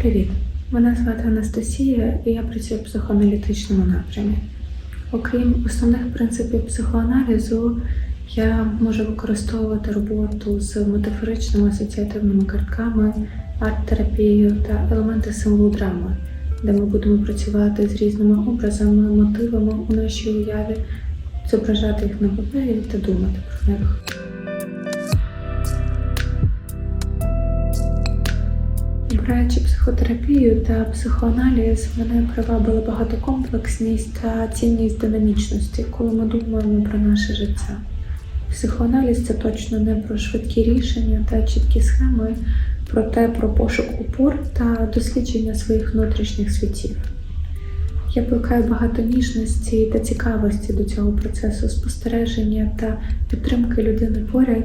Привіт! Мене звати Анастасія і я працюю в психоаналітичному напрямі. Окрім основних принципів психоаналізу, я можу використовувати роботу з метафоричними асоціативними картками, арт-терапією та елементи символу драми, де ми будемо працювати з різними образами, мотивами у нашій уяві, зображати їх на папері та думати про них. Обираючи психотерапію та психоаналіз, мене привабила багатокомплексність та цінність динамічності, коли ми думаємо про наше життя. Психоаналіз це точно не про швидкі рішення та чіткі схеми, проте про пошук опор та дослідження своїх внутрішніх світів. Я плекаю багато ніжності та цікавості до цього процесу спостереження та підтримки людини поряд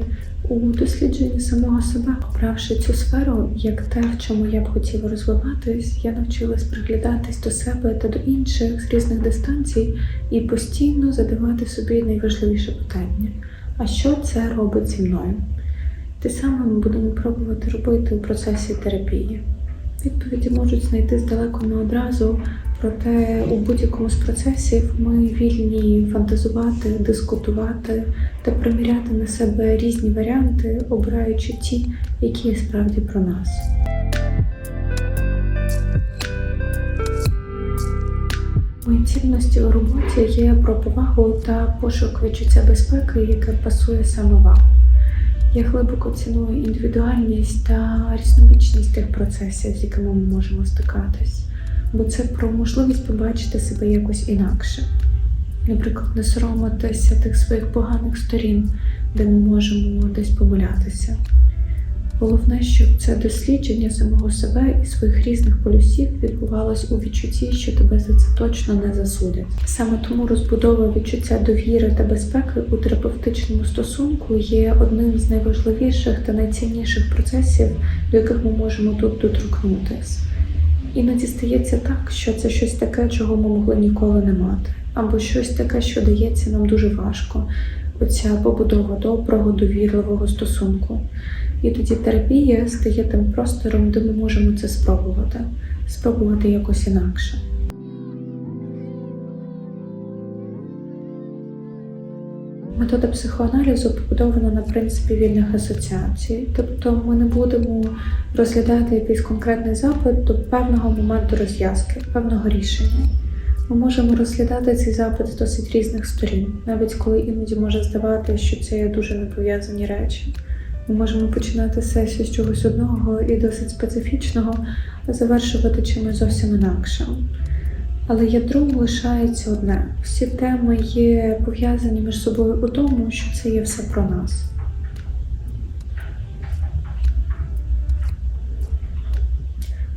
у дослідженні самого себе. Обравши цю сферу як те, в чому я б хотіла розвиватись, я навчилась приглядатись до себе та до інших з різних дистанцій і постійно задавати собі найважливіше питання: а що це робить зі мною? Те саме ми будемо пробувати робити у процесі терапії. Відповіді можуть знайти здалеку не одразу, проте у будь-якому з процесів ми вільні фантазувати, дискутувати та приміряти на себе різні варіанти, обираючи ті, які є справді про нас. Мої цінності у роботі є про повагу та пошук відчуття безпеки, яке пасує саме вам. Я глибоко ціную індивідуальність та різнобічність тих процесів, з якими ми можемо стикатись, бо це про можливість побачити себе якось інакше. Наприклад, не соромитися тих своїх поганих сторін, де ми можемо десь помилятися. Головне, щоб це дослідження самого себе і своїх різних полюсів відбувалось у відчутті, що тебе за це точно не засудять. Саме тому розбудова відчуття довіри та безпеки у терапевтичному стосунку є одним з найважливіших та найцінніших процесів, до яких ми можемо тут доторкнутись. Іноді стається так, що це щось таке, чого ми могли ніколи не мати, або щось таке, що дається нам дуже важко. Оця побудова доброго, довірливого стосунку. І тоді терапія стає тим простором, де ми можемо це спробувати, спробувати якось інакше. Метода психоаналізу побудована на принципі вільних асоціацій, тобто ми не будемо розглядати якийсь конкретний запит до певного моменту розв'язки, певного рішення. Ми можемо розглядати цей запит з досить різних сторін, навіть коли іноді може здавати, що це є дуже непов'язані речі. Ми можемо починати сесію з чогось одного і досить специфічного, а завершувати чимось зовсім інакшим. Але ядром лишається одне: всі теми є пов'язані між собою у тому, що це є все про нас.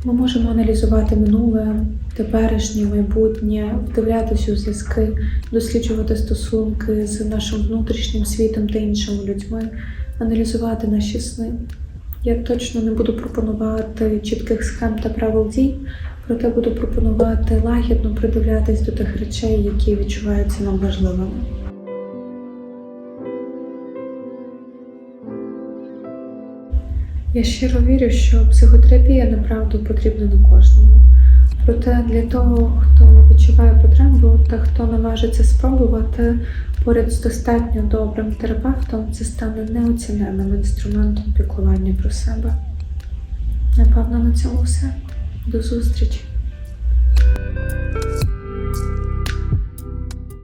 Ми можемо аналізувати минуле, теперішнє, майбутнє, вдивлятися у зв'язки, досліджувати стосунки з нашим внутрішнім світом та іншими людьми, аналізувати наші сни. Я точно не буду пропонувати чітких схем та правил дій, проте буду пропонувати лагідно придивлятись до тих речей, які відчуваються нам важливими. Я щиро вірю, що психотерапія направду потрібна не кожному. Проте для того, хто відчуває потребу та хто наважиться спробувати, поряд з достатньо добрим терапевтом, це стане неоціненним інструментом піклування про себе. Напевно, на цьому все. До зустрічі!